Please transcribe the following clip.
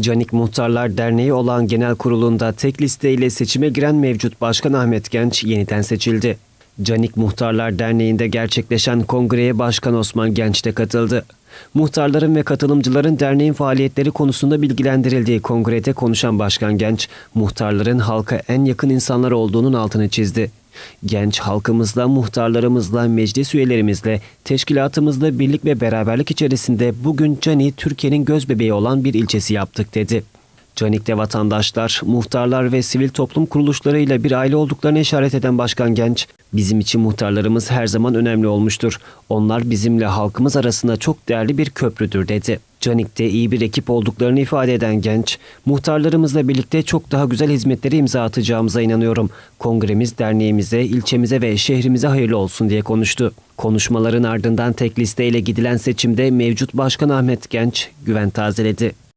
Canik Muhtarlar Derneği olan genel kurulunda tek listeyle seçime giren mevcut Başkan Ahmet Genç yeniden seçildi. Canik Muhtarlar Derneği'nde gerçekleşen kongreye Başkan Osman Genç de katıldı. Muhtarların ve katılımcıların derneğin faaliyetleri konusunda bilgilendirildiği kongrede konuşan Başkan Genç, muhtarların halka en yakın insanlar olduğunun altını çizdi. Genç halkımızla, muhtarlarımızla, meclis üyelerimizle, teşkilatımızla birlik ve beraberlik içerisinde bugün Cani Türkiye'nin göz bebeği olan bir ilçesi yaptık dedi. Canik'te vatandaşlar, muhtarlar ve sivil toplum kuruluşlarıyla bir aile olduklarını işaret eden Başkan Genç, bizim için muhtarlarımız her zaman önemli olmuştur. Onlar bizimle halkımız arasında çok değerli bir köprüdür dedi. Canik'te iyi bir ekip olduklarını ifade eden Genç, muhtarlarımızla birlikte çok daha güzel hizmetleri imza atacağımıza inanıyorum. Kongremiz derneğimize, ilçemize ve şehrimize hayırlı olsun diye konuştu. Konuşmaların ardından tek listeyle gidilen seçimde mevcut Başkan Ahmet Genç güven tazeledi.